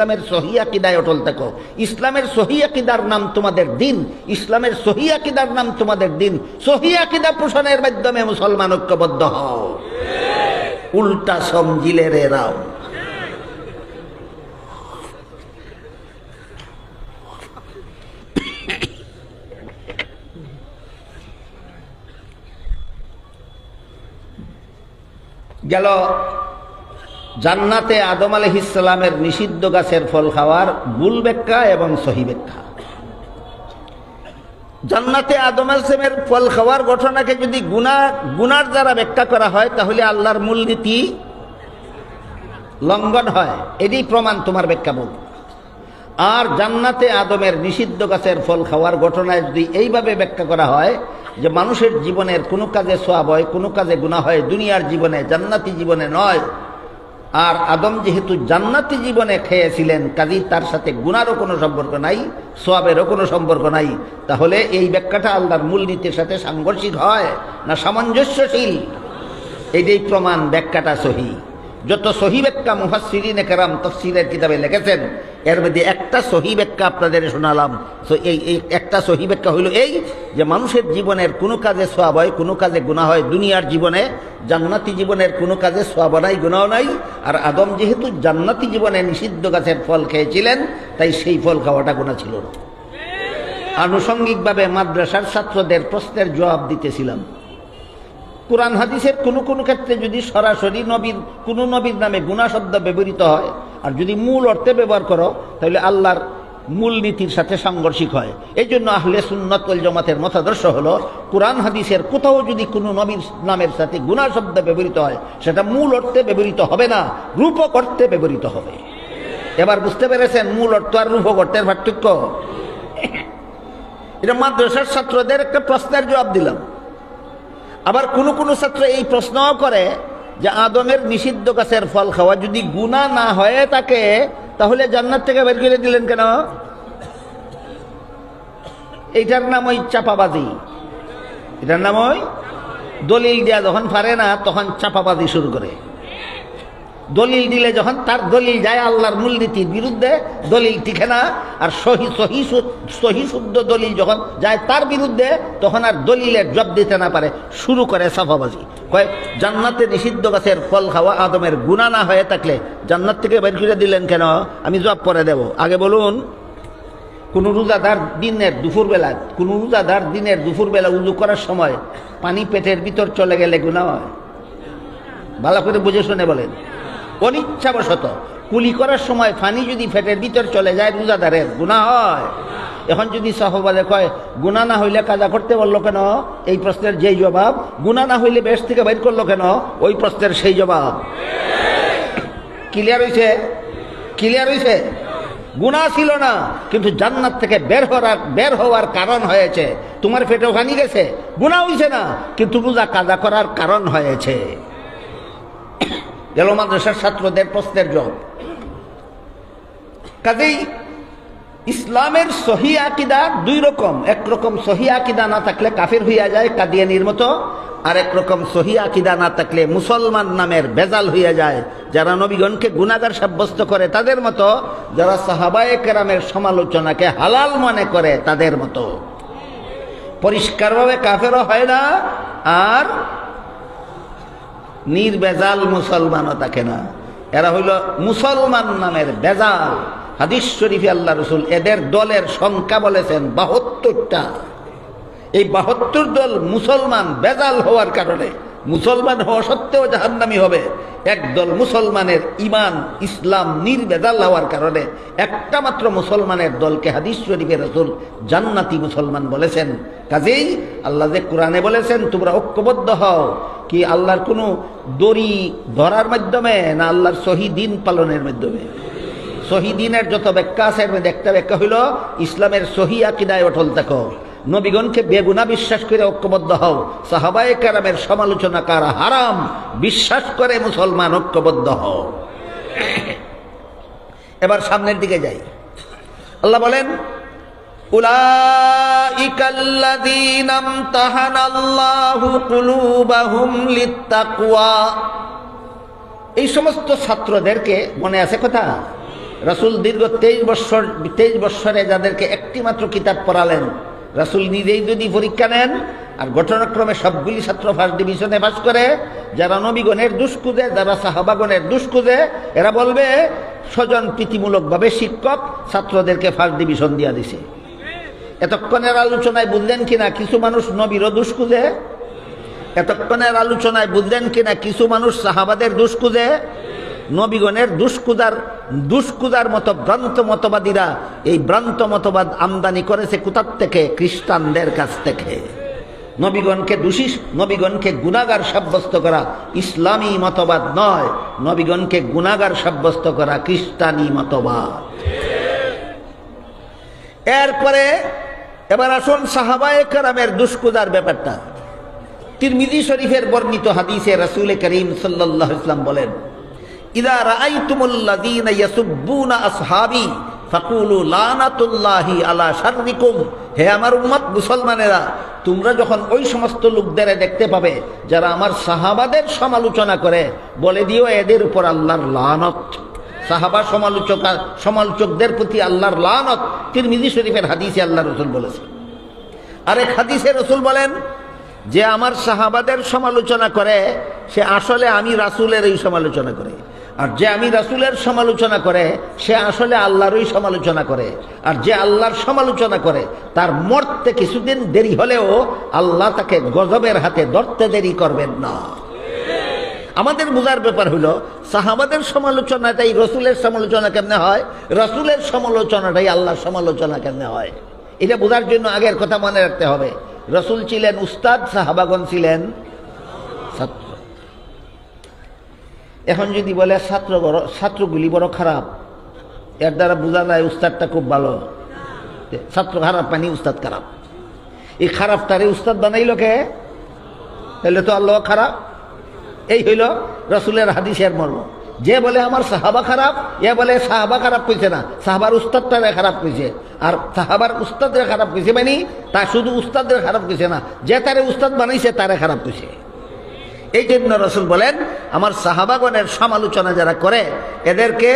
ইসলামের সহি আকিদায় অটল থাকো। ইসলামের সহি আকিদার নাম তোমাদের দিন। ইসলামের সহি আকিদার নাম তোমাদের দিন। সহি আকিদা পোষণের মাধ্যমে মুসলমান ঐক্যবদ্ধ হও। উল্টা সমজিলে রে রাও। গেল জান্নাতে আদম আলহিসামের নিষিদ্ধ গাছের ফল খাওয়ার গুল ব্যাখ্যা এবং সহি ব্যাখ্যা। জান্নাতে আদম আলসেমের ফল খাওয়ার ঘটনাকে যদি গুণা গুনার দ্বারা ব্যাখ্যা করা হয়, তাহলে আল্লাহর মূলনীতি লঙ্ঘন হয়। এটাই প্রমাণ তোমার ব্যাখ্যা বল আর জান্নাতে আদমের নিষিদ্ধ গাছের ফল খাওয়ার ঘটনায় যদি এইভাবে ব্যাখ্যা করা হয় যে মানুষের জীবনের কোনো কাজে সোয়াব হয়, কোনো কাজে গুণা হয়, দুনিয়ার জীবনে, জান্নাতি জীবনে নয় আর আদম যেহেতু জান্নাতি জীবনে খেয়েছিলেন কাজী তার সাথে গুণারও কোনো সম্পর্ক নাই, সোয়াবেরও কোনো সম্পর্ক নাই। তাহলে এই ব্যাখ্যাটা আল্লাহর মূলনীতির সাথে সাংঘর্ষিক হয় না সামঞ্জস্যশীল? এটাই প্রমাণ ব্যাখ্যাটা সহি। যত সহি ব্যাখ্যা মুহাসিরিনে কেরাম তফসিলের কিতাবে লিখেছেন এর মধ্যে একটা সহি ব্যাখ্যা আপনাদের শোনালাম। তো এই এই একটা সহি ব্যাখ্যা হইল এই যে মানুষের জীবনের কোনো কাজে সোয়াব হয়, কোনো কাজে গুণা হয়, দুনিয়ার জীবনে জান্নাতি জীবনের কোনো কাজে সোয়াব নাই গুণাও নাই। আর আদম যেহেতু জান্নাতি জীবনে নিষিদ্ধ গাছের ফল খেয়েছিলেন, তাই সেই ফল খাওয়াটা গুণা ছিল না। আনুষঙ্গিকভাবে মাদ্রাসার ছাত্রদের প্রশ্নের জবাব দিতেছিলাম। কোরআন হাদিসের কোনো কোনো ক্ষেত্রে যদি সরাসরি নবীর, কোনো নবীর নামে গুণা শব্দ ব্যবহৃত হয় আর যদি মূল অর্থে ব্যবহার করো, তাহলে আল্লাহর মূল নীতির সাথে সাংঘর্ষিক হয়। এই জন্য আহলে সুন্নত জামাতের মতাদর্শ হলো, কোরআন, হাদিসের কোথাও যদি কোনো নবীর নামের সাথে গুণা শব্দ ব্যবহৃত হয়, সেটা মূল অর্থে ব্যবহৃত হবে না, রূপক অর্থে ব্যবহৃত হবে। এবার বুঝতে পেরেছেন মূল অর্থ আর রূপক অর্থের পার্থক্য? এটা মাদ্রাসার ছাত্রদের একটা প্রশ্নের জবাব দিলাম। আবার কোনো কোনো ছাত্র এই প্রশ্নও করে যে আদমের নিষিদ্ধ গাছের ফল খাওয়া যদি গুণা না হয়ে থাকে, তাহলে জান্নাত থেকে বের করে দিলেন কেন? এইটার নাম ওই চাপাবাজি। এটার নাম ওই দলিল দেয়া যখন পারে না, তখন চাপাবাজি শুরু করে। দলিল দিলে যখন তার দলিল যায় আল্লাহর মূলনীতির বিরুদ্ধে, দলিল টিকে না। আর সহি সহি সহি শুদ্ধ দলিল যখন যায় তার বিরুদ্ধে, তখন আর দলিলের জব দিতে না পারে। শুরু করে সাফাবাজি কয়, জান্নাতে নিষিদ্ধ গাছের ফল খাওয়া আদমের গুণা না হয়ে থাকলে জান্নাত থেকে বের করে দিলেন কেন? আমি জব পরে দেব। আগে বলুন, কোন রোজাদার দিনের দুপুরবেলা, কোন রোজাদার দিনের দুপুরবেলা উজু করার সময় পানি পেটের ভিতর চলে গেলে গুণা হয়? ভালো করে বুঝে শুনে বলেন। অনিচ্ছাবশত। কুলি করার সময় ফানি যদি ফেটের ভিতর চলে যায়, রোজাদারের গুণা হয়। এখন যদি সাহবাদে কয় গুণা না হইলে কাজা করতে বলল কেন? এই প্রশ্নের যেই জবাব গুণা না হইলে বেশ থেকে বের করল কেন? ওই প্রশ্নের সেই জবাব। ক্লিয়ার হয়েছে ক্লিয়ার হয়েছে গুণা ছিল না, কিন্তু জান্নাত থেকে বের হওয়ার বের হওয়ার কারণ হয়েছে। তোমার পেটে ওখানে গেছে গুণা হয়েছে না, কিন্তু রোজা কাজা করার কারণ হয়েছে। গেল মাদ্রাসার ছাত্রদের প্রশ্নের জব কাজেই ইসলামের সহি আকিদা দুই রকম। একরকম সহি আকিদা না থাকলে কাফির হইয়া যায় কাদিয়ানির মতো, আর একরকম সহি আকিদা না থাকলে মুসলমান নামের বেজাল হইয়া যায়। যারা নবীগণকে গুণাগার সাব্যস্ত করে তাদের মতো, যারা সাহাবায়ে কেরামের সমালোচনাকে হালাল মনে করে তাদের মতো। পরিষ্কারভাবে কাফেরও হয় না, আর নির্বেজাল মুসলমানও থাকে না। এরা হইল মুসলমান নামের বেজাল। হাদিস শরীফে আল্লাহ রসুল এদের দলের সংখ্যা বলেছেন বাহাত্তরটা। এই বাহাত্তর দল মুসলমান, বেজাল হওয়ার কারণে। মুসলমান হওয়া সত্ত্বেও জাহান্নামি হবে। একদল মুসলমানের ইমান ইসলাম নির্বেজাল হওয়ার কারণে একটা মাত্র মুসলমানের দলকে হাদিস শরীফে রসুল জান্নাতি মুসলমান বলেছেন। কাজেই আল্লাহ যে কোরআনে বলেছেন, তোমরা ঐক্যবদ্ধ হও কি আল্লাহর কোনো দড়ি ধরার মাধ্যমে না আল্লাহর শহীদিন পালনের মাধ্যমে? শহীদিনের যত ব্যাখ্যা আছে একটা ব্যাখ্যা হইল, ইসলামের সহি আকিদায় অটল থাকো। নবীগণকে বেগুনা বিশ্বাস করে ঐক্যবদ্ধ হও সাহাবায়ে কারামের সমালোচনা কারা হারাম বিশ্বাস করে মুসলমান ঐক্যবদ্ধ হও এবার সামনের দিকে যাই আল্লাহ বলেন أولئك الذين امتحن الله قلوبهم للتقوى এই সমস্ত ছাত্রদেরকে মনে আছে কথা রাসুল দীর্ঘ তেইশ বৎসর তেইশ বৎসরে যাদেরকে একটি মাত্র কিতাব পড়ালেন রাসুল নিজেই যদি পরীক্ষা নেন, আর ঘটনাক্রমে সবগুলি ছাত্র ফার্স্ট ডিভিশনে পাস করে, যারা নবীগণের দুষ্কুজে, যারা সাহাবাগণের দুষ্কুজে, এরা বলবে, স্বজন প্রীতিমূলকভাবে শিক্ষক ছাত্রদেরকে ফার্স্ট ডিভিশন দিয়া দিছে। এতক্ষণের আলোচনায় বুঝলেন কিনা কিছু মানুষ নবীরও দুষ্কুজে? এতক্ষণের আলোচনায় বুঝলেন কিনা কিছু মানুষ সাহাবাদের দুষ্কুজে? নবীগণের দুষ্কুদার দুষ্কুদার মতো ভ্রান্ত মতবাদীরা এই ভ্রান্ত মতবাদ আমদানি করেছে কোথার থেকে? খ্রিস্টানদের কাছ থেকে। নবীগণকে দোষী, নবীগণকে গুণাগার সাব্যস্ত করা ইসলামী মতবাদ নয়। নবীগণকে গুণাগার সাব্যস্ত করা খ্রিস্টানি মতবাদ। এরপরে, এবার আসুন সাহাবায়ে কারামের দুষ্কুদার ব্যাপারটা। তিরমিজি শরীফের বর্ণিত হাদিসে রাসূল করিম সাল্লাল্লাহু ইসলাম বলেন ইদা রাআইতুমুল্লাযীনা ইয়াসুব্বুনা আসহাবি ফাকুলু লানাতুল্লাহি আলা শাররিকুম। হে আমার উম্মত মুসলমানেরা, তোমরা যখন ওই সমস্ত লোকদের দেখতে পাবে, যারা আমার সাহাবাদের সমালোচনা করে, বলে দিও এদের উপর আল্লাহর লানত। সাহাবা সমালোচক সমালোচকদের প্রতি আল্লাহর লানত। তিরমিজি শরীফের হাদিসে আল্লাহ রসুল বলেছে আরেক হাদিসে রসুল বলেন, যে আমার সাহাবাদের সমালোচনা করে, সে আসলে আমি রাসুলের এই সমালোচনা করে। আর যে আমি রাসুলের সমালোচনা করে, সে আসলে আল্লাহরই সমালোচনা করে। আর যে আল্লাহর সমালোচনা করে, তার মরতে কিছুদিন দেরি হলেও আল্লাহ তাকে গজবের হাতে ধরতে দেরি করবেন না। আমাদের বোঝার ব্যাপার হলো, সাহাবাদের সমালোচনাটাই রসুলের সমালোচনা কেমনে হয়? রসুলের সমালোচনাটাই আল্লাহর সমালোচনা কেমনে হয়? এটা বোঝার জন্য আগের কথা মনে রাখতে হবে। রসুল ছিলেন উস্তাদ সাহাবাগন ছিলেন ছাত্র এখন যদি বলে ছাত্র ছাত্রগুলি বড় খারাপ, এর দ্বারা বোঝা যায় উস্তাদটা খুব ভালো। ছাত্র খারাপ মানে উস্তাদ খারাপ। এই খারাপ তারে উস্তাদ বানাইল কে? তাহলে তো আল্লাহ খারাপ। এই হইল রসুলের হাদিসের মর্ম। যে বলে আমার সাহাবা খারাপ, এ বলে সাহাবা খারাপ কইছে না। সাহাবার উস্তাদটারে খারাপ কইছে। আর সাহাবার উস্তাদরে খারাপ কইছে মানে তা শুধু উস্তাদের খারাপ কইছে না। যে তারে উস্তাদ বানাইছে তারে খারাপ কইছে। এই জন্য রসুল বলেন, আমার সাহাবাগণের সমালোচনা যারা করে, এদেরকে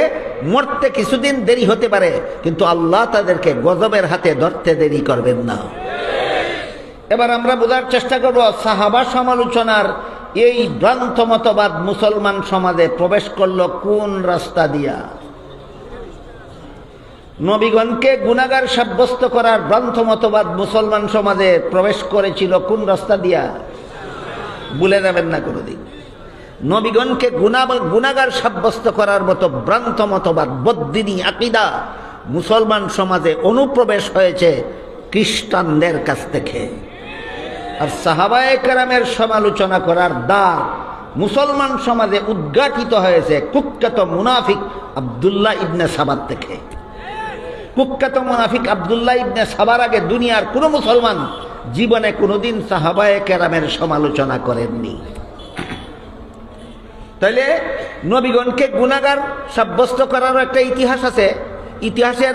মরতে কিছুদিন দেরি হতে পারে, কিন্তু আল্লাহ তাদেরকে গজবের হাতে ধরতে দেরি করবেন না। এবার আমরা বোঝার চেষ্টা করব, সাহাবা সমালোচনার এই ভ্রান্ত মতবাদ মুসলমান সমাজে প্রবেশ করল কোন রাস্তা দিয়া? নবীগণকে গুণাগার সাব্যস্ত করার ভ্রান্ত মতবাদ মুসলমান সমাজে প্রবেশ করেছিল কোন রাস্তা দিয়া? ভুলে যাবেন না কোনোদিন। নবীগণকে গুণা গুণাগার সাব্যস্ত করার মতো ভ্রান্ত মতবাদ, বদ্দিনী আকিদা মুসলমান সমাজে অনুপ্রবেশ হয়েছে খ্রিস্টানদের কাছ থেকে। আর সাহাবায় কেরামের সমালোচনা করার দ্বার মুসলমান সমাজে উদ্ঘাটিত হয়েছে কুখ্যাত মুনাফিক আবদুল্লাহ ইবনে সাবাদ থেকে। কুখ্যাত মুনাফিক আবদুল্লাহ ইবনে সাবার আগে দুনিয়ার কোনো মুসলমান জীবনে কোনোদিন সাহাবায় কেরামের সমালোচনা করেননি। তাইলে নবীগণকে গুণাগার সাব্যস্ত করারও একটা ইতিহাস আছে। ইতিহাসের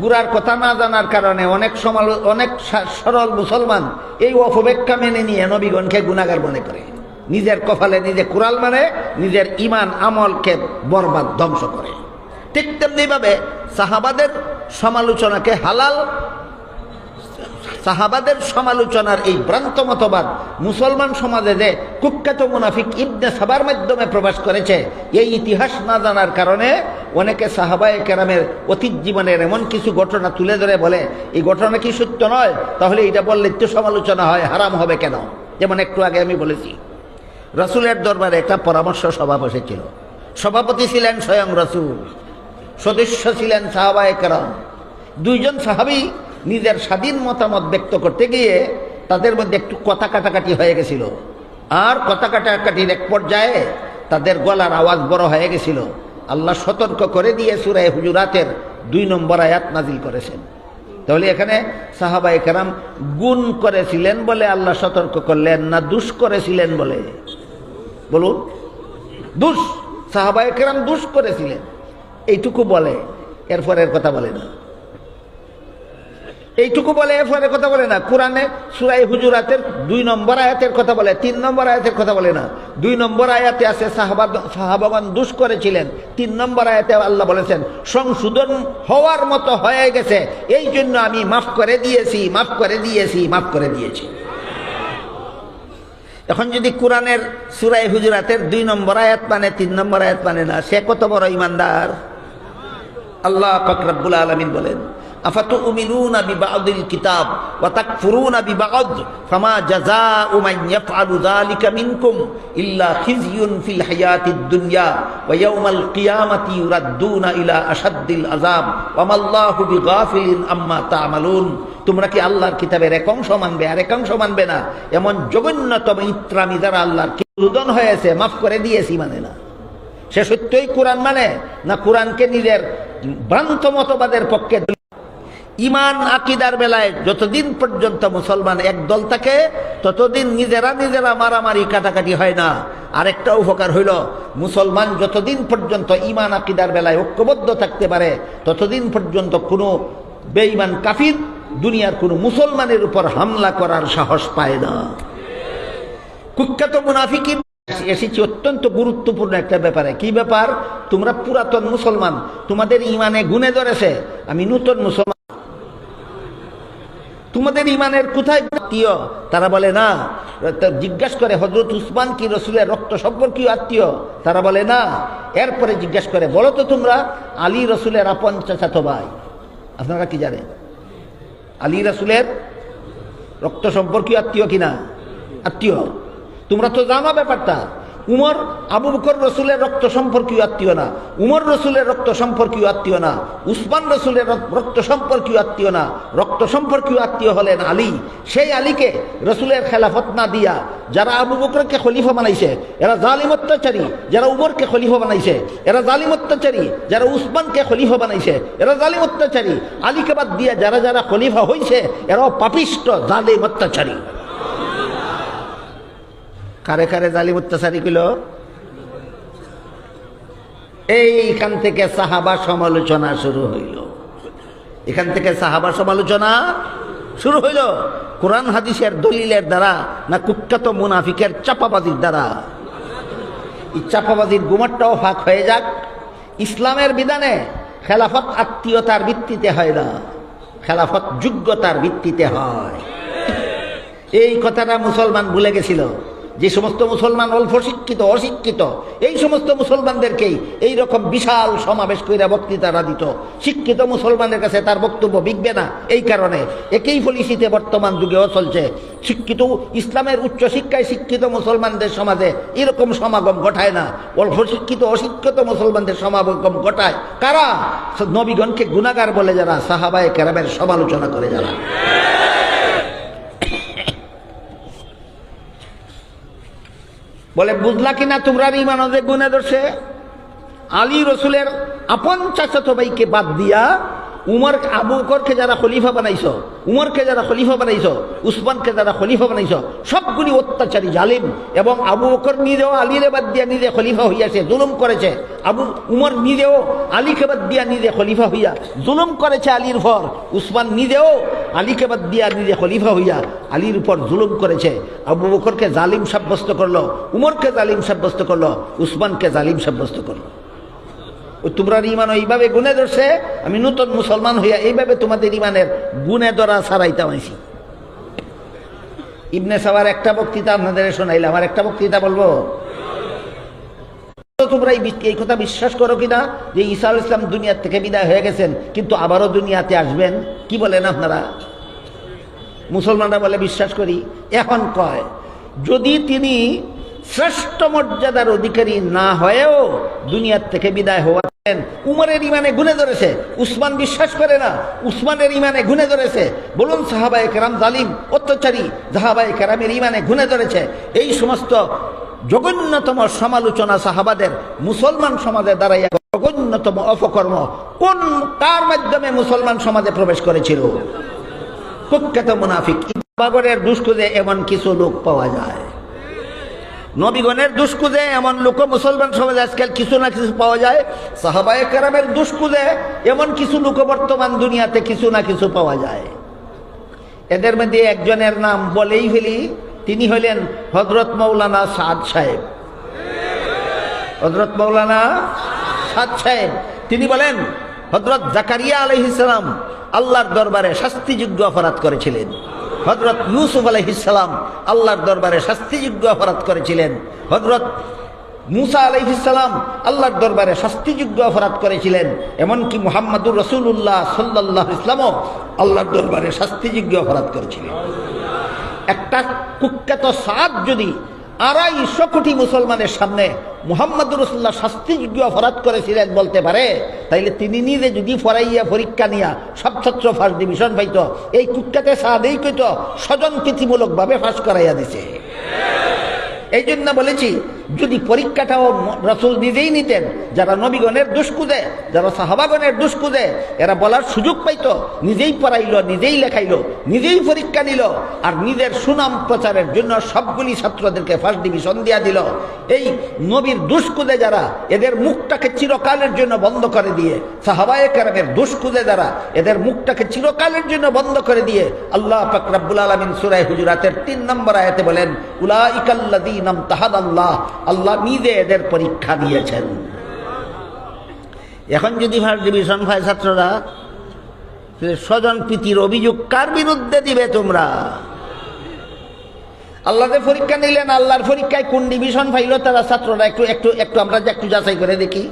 গুড়ার কথা না জানার কারণে অনেক সমালো, অনেক সরল মুসলমান এই অপব্যাখ্যা মেনে নিয়ে নবীগণকে গুণাগার মনে করে। নিজের কপালে নিজে কুরাল মানে নিজের ইমান আমলকে বরবাদ, ধ্বংস করে। ঠিক তেমনিভাবে সাহাবাদের সমালোচনাকে হালাল সাহাবাদের সমালোচনার এই ভ্রান্ত মতবাদ মুসলমান সমাজে যে কুখ্যাত মুনাফিক ইবনে সাবার মাধ্যমে প্রবেশ করেছে, এই ইতিহাস না জানার কারণে অনেকে সাহাবায় কেরামের অতীত জীবনের এমন কিছু ঘটনা তুলে ধরে বলে, এই ঘটনা কি সত্য নয়? তাহলে এটা বললে তো সমালোচনা হয়, হারাম হবে কেন? যেমন একটু আগে আমি বলেছি, রসুলের দরবারে একটা পরামর্শ সভা বসেছিল। সভাপতি ছিলেন স্বয়ং রসুল, সদস্য ছিলেন সাহাবায় কেরাম। দুইজন সাহাবি নিজের স্বাধীন মতামত ব্যক্ত করতে গিয়ে তাদের মধ্যে একটু কথা কাটাকাটি হয়ে গেছিল। আর কথা কাটাকাটির এক পর্যায়ে তাদের গলার আওয়াজ বড় হয়ে গেছিল। আল্লাহ সতর্ক করে দিয়ে সুরায় হুজুরাতের দুই নম্বর আয়াত নাজিল করেছেন। তাহলে এখানে সাহাবাই কেরাম গুণ করেছিলেন বলে আল্লাহ সতর্ক করলেন না দুষ করেছিলেন বলে? বলুন। দুষ। সাহাবাই কেরাম দুষ করেছিলেন। এইটুকু বলে, এরপরের কথা বলে না। এইটুকু বলে এরপরে কথা বলে না। কোরআনে সুরাই হুজুরাতের দুই নম্বর আয়াতের কথা বলে, তিন নম্বর আয়াতের কথা বলে না। দুই নম্বর আয়াতে আছে সাহাবাদ সাহাবাগান দুষ করেছিলেন। তিন নম্বর আয়াতে আল্লাহ বলেছেন, সংশোধন হওয়ার মতো হয়ে গেছে। এই জন্য আমি মাফ করে দিয়েছি, মাফ করে দিয়েছি, মাফ করে দিয়েছি। এখন যদি কোরআনের সুরাই হুজুরাতের দুই নম্বর আয়াত মানে তিন নম্বর আয়াত মানে না, সে কত বড় ইমানদার? আল্লাহ ফকরাবুল আলমিন বলেন أفتؤمنون ببعض الكتاب وتكفرون ببعض فما جزاء من يفعل ذلك منكم إلا خزي في الحياة الدنيا ويوم القيامة يردون إلى أشد العذاب وما الله بغافل أما تعملون তোমরা কি আল্লাহর কিতাবের এক অংশ মানবে আর এক অংশ মানবে না এমন জঘন্যতম ইত্রামি দ্বারা আল্লাহর উদন হয়েছে মাফ করে দিয়েছি মানে না সে সত্যই কোরআন মানে না কোরআনকে নিজের ভ্রান্ত মতবাদের পক্ষে ইমান আকিদার বেলায় যতদিন পর্যন্ত মুসলমান এক দল থাকে, ততদিন নিজেরা নিজেরা মারামারি কাটাকাটি হয় না। আরেকটা উপকার হইল, মুসলমান যতদিন পর্যন্ত ইমান আকিদার বেলায় ঐক্যবদ্ধ থাকতে পারে, ততদিন পর্যন্ত কোনো বেঈমান কাফির দুনিয়ার কোনো মুসলমানের উপর হামলা করার সাহস পায় না। কুখ্যাত মুনাফিকি এসেছি অত্যন্ত গুরুত্বপূর্ণ একটা ব্যাপারে। কি ব্যাপার? তোমরা পুরাতন মুসলমান, তোমাদের ইমানে গুনে ধরেছে। আমি নূতন মুসলমান তোমাদের ইমানের কোথায় আত্মীয়? তারা বলে, না। জিজ্ঞাসা করে হজরত উসমান কি রসুলের রক্ত সম্পর্কীয় আত্মীয়? তারা বলে, না। এরপরে জিজ্ঞাসা করে, বলো তো তোমরা, আলী রসুলের আপন চাচাতো ভাই। আপনারা কি জানেন? আলী রসুলের রক্ত সম্পর্কীয় আত্মীয় কিনা? আত্মীয়। তোমরা তো জানো ব্যাপারটা। উমর আবু বকর রসুলের রক্ত সম্পর্কীয় আত্মীয় না। উমর রসুলের রক্ত সম্পর্কীয় আত্মীয় না। উসমান রসুলের রক্ত সম্পর্কীয় আত্মীয় না। রক্ত সম্পর্কীয় আত্মীয় হলেন আলী। সেই আলীকে রসুলের খেলাফত না দিয়া যারা আবু বকরকে খলিফা বানাইছে, এরা জালিম অত্যাচারী। যারা উমরকে খলিফা বানাইছে, এরা জালিম অত্যাচারী। যারা উসমানকে খলিফা বানাইছে, এরা জালিম অত্যাচারী। আলীকে বাদ দিয়া যারা যারা খলিফা হইছে, এরাও পাপিষ্ট, জালিম অত্যাচারী। কারে কারে জালিম অত্যাচারী কিল এইখান থেকে সাহাবা সমালোচনা শুরু হইল। এখান থেকে সাহাবা সমালোচনা শুরু হইল। কোরআন হাদিসের দলিলের দ্বারা না কুখ্যাত মুনাফিকের চাপাবাজির দ্বারা? এই চাপাবাজির গুমারটাও ফাঁক হয়ে যাক। ইসলামের বিধানে খেলাফত আত্মীয়তার ভিত্তিতে হয় না। খেলাফত যোগ্যতার ভিত্তিতে হয়। এই কথাটা মুসলমান ভুলে গেছিল। যে সমস্ত মুসলমান অল্প শিক্ষিত অশিক্ষিত, এই সমস্ত মুসলমানদেরকেই এই রকম বিশাল সমাবেশ কইরা বক্তৃতারা দিত শিক্ষিত মুসলমানের কাছে তার বক্তব্য বিকবে না, এই কারণে একই পলিসিতে বর্তমান যুগেও চলছে শিক্ষিত, ইসলামের উচ্চ শিক্ষায় শিক্ষিত মুসলমানদের সমাজে এরকম সমাগম ঘটায় না। অল্প শিক্ষিত অশিক্ষিত মুসলমানদের সমাগম ঘটায়। কারা? নবীগণকে গুণাগার বলে যারা, সাহাবায় কেরামের সমালোচনা করে যারা। বলে বুঝলা কিনা তোমরা ইমান গুণে ধরছে? আলী রসুলের আপন চাচাতো ভাইকে বাদ দিয়া উমর আবু বকরকে যারা খলিফা বানাইছো, উমরকে যারা খলিফা বানাইছো, উসমানকে যারা খলিফা বানাইছো, সবগুলি অত্যাচারী, জালিম এবং আবু বকর নিজেও আলীরে বাদ দিয়া নিজে খলিফা হইয়াছে, জুলুম করেছে। আবু, উমর নিজেও আলীকে বাদ দিয়া নিজে খলিফা হইয়া জুলুম করেছে আলীর উপর। উসমান নিজেও আলীকে বাদ দিয়া নিজে খলিফা হইয়া আলীর উপর জুলুম করেছে। আবু বকরকে জালিম সাব্যস্ত করল, উমরকে জালিম সাব্যস্ত করল, উসমানকে জালিম সাব্যস্ত করল। তোমরা ইমান এইভাবে গুনে ধরছে, আমি নতুন মুসলমান হইয়া এইভাবে তোমাদের ইমানের গুনে ধরা ছাড়াইতাম আইছি। ইবনে সাবার একটা বক্তৃতা আপনাদের শোনাইলাম, আর একটা বক্তৃতা বলব? তোমরা এই কথা বিশ্বাস করো কিনা যে ঈসা ইসলাম দুনিয়ার থেকে বিদায় হয়ে গেছেন, কিন্তু আবারও দুনিয়াতে আসবেন, কি বলেন আপনারা? মুসলমানরা বলে, বিশ্বাস করি। এখন কয়, যদি তিনি শ্রেষ্ঠ মর্যাদার অধিকারী না হয়েও দুনিয়ার থেকে বিদায় হওয়াছেন উমরের ইমানে গুনে ধরেছে, উসমান বিশ্বাস করে না। উসমানের ইমানে গুনে ধরেছে। বলুন সাহাবায়ে কেরাম জালিম, অত্যাচারী সাহাবায়ে কেরামের ইমানে গুনে ধরেছে। এই সমস্ত জঘন্যতম সমালোচনা সাহাবাদের, মুসলমান সমাজের দ্বারাই এক জঘন্যতম অপকর্ম কোন, কার মাধ্যমে মুসলমান সমাজে প্রবেশ করেছিল? কুখ্যাত মুনাফিক। বাগরের দুষ্কুজে এমন কিছু লোক পাওয়া যায়। নবীগণের দুষ্কুজে এমন লোক মুসলমান সমাজে আজকাল কিছু না কিছু পাওয়া যায়। সাহাবায় কেরামের দুষ্কুজে এমন কিছু লোক বর্তমান দুনিয়াতে কিছু না কিছু পাওয়া যায়। এদের মধ্যে একজনের নাম বলেই ফেলি, তিনি হলেন হজরত মৌলানা সাদ সাহেব। হজরত মৌলানা সাদ সাহেব, তিনি বলেন হজরত জাকারিয়া আলহিসাম আল্লাহর দরবারে শাস্তিযোগ্য অপরাধ করেছিলেন। হজরত ইউসুফ আলহিসাম আল্লাহর দরবারে শাস্তিযোগ্য অপরাধ করেছিলেন। হজরত মুসা আলহিসাম আল্লাহর দরবারে শাস্তিযোগ্য অপরাধ করেছিলেন। এমনকি মোহাম্মদুর রসুল্লাহ সাল্লাহ ইসলামও আল্লাহর দরবারে শাস্তিযোগ্য অপরাধ করেছিলেন। একটা কুখ্যাত সাদ যদি আড়াইশো কোটি মুসলমানের সামনে মোহাম্মদ রসুল্লাহ শাস্তিযোগ্য অপরাধ করেছিলেন বলতে পারে? তাইলে তিনি নিজে যদি ফরাইয়া, পরীক্ষা নিয়া সব ছাত্র ফার্স্ট ডিভিশন পাইত। এই কুটকাতে সাদেই কইত স্বজন প্রীতিমূলকভাবে ফাঁস করাইয়া দিছে। এই জন্য বলেছি যদি পরীক্ষাটাও রসুল নিজেই নিতেন, যারা নবীগণের দুষ্কুদে যারা সাহাবাগণের দুষ্কুদে এরা বলার সুযোগ পাইতো, নিজেই পড়াইল, নিজেই লেখাইল, নিজেই পরীক্ষা নিল, আর নিজের সুনাম প্রচারের জন্য সবগুলি ছাত্রদেরকে ফার্স্ট ডিভিশন দিয়া দিল। এই নবীর দুষ্কুদে যারা, এদের মুখটাকে চিরকালের জন্য বন্ধ করে দিয়ে, সাহাবায়ে কেরামের দুষ্কুদে যারা, এদের মুখটাকে চিরকালের জন্য বন্ধ করে দিয়ে, আল্লাহ ফাকরাবুল আলমিন সুরাই হুজুরাতের তিন নম্বর আয়াতে বলেন উলা ইকাল্লাদিনাম তাহাদ আল্লাহ আল্লাহ নিজে এদের পরীক্ষা দিয়েছেন। এখন যদি ফার্স্ট ডিভিশন পায় ছাত্ররা স্বজন প্রীতির অভিযোগ, কার বিরুদ্ধে দিবে তোমরা? আল্লাহদের পরীক্ষা নিলেন, আল্লাহর পরীক্ষায় কোন ডিভিশন পাইল তারা ছাত্ররা একটু একটু একটু আমরা একটু যাচাই করে দেখি।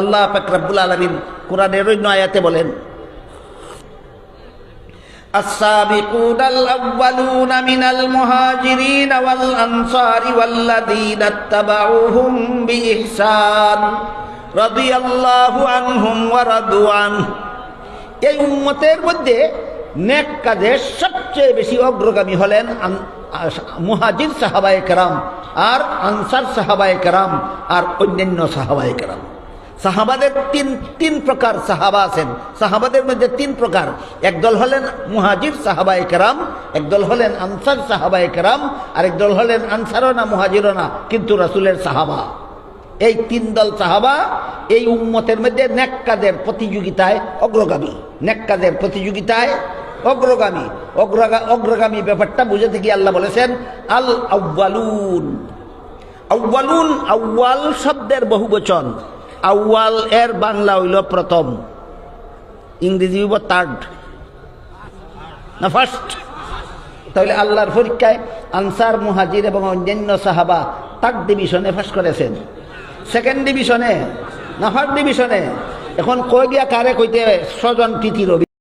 আল্লাহ ফাকরাবুল আলমিন কোরআনের অন্য আয়াতে বলেন السابقون الأولون من المهاجرين والأنصار والذين اتبعوهم بإحسان رضي الله عنهم ورضوا عنه এই উম্মতের মধ্যে নেক কাজে সবচেয়ে বেশি অগ্রগামী হলেন আন- আস- মুহাজির সাহাবায়ে কেরাম আর আনসার সাহাবায়ে কেরাম আর অন্যান্য সাহাবায়ে কেরাম সাহাবাদের তিন তিন প্রকার সাহাবা আছেন। সাহাবাদের মধ্যে তিন প্রকার। একদল হলেন মুহাজির সাহাবায়ে কেরাম একদল হলেন আনসার সাহাবায়ে কেরাম আর একদল হলেন আনসারও না মুহাজিরও না কিন্তু রাসুলের সাহাবা। এই তিন দল সাহাবা এই উম্মতের মধ্যে নেককাদের প্রতিযোগিতায় অগ্রগামী। নেককাদের প্রতিযোগিতায় অগ্রগামী। অগ্রগা, অগ্রগামী ব্যাপারটা বুঝে থেকে আল্লাহ বলেছেন আল আউ্বালুন আউ্বালুন আউ্বাল শব্দের বহু আউ্বাল এর বাংলা হইল প্রথম। ইংরেজি হইব থার্ড না ফার্স্ট তাহলে আল্লাহর পরীক্ষায় আনসার, মুহাজির এবং অন্যান্য সাহাবা থার্ড ডিভিশনে ফাঁস করেছেন। সেকেন্ড ডিভিশনে না ফার্স্ট ডিভিশনে এখন কয়ে গিয়া কারে কইতে স্বজন প্রীতির অভি-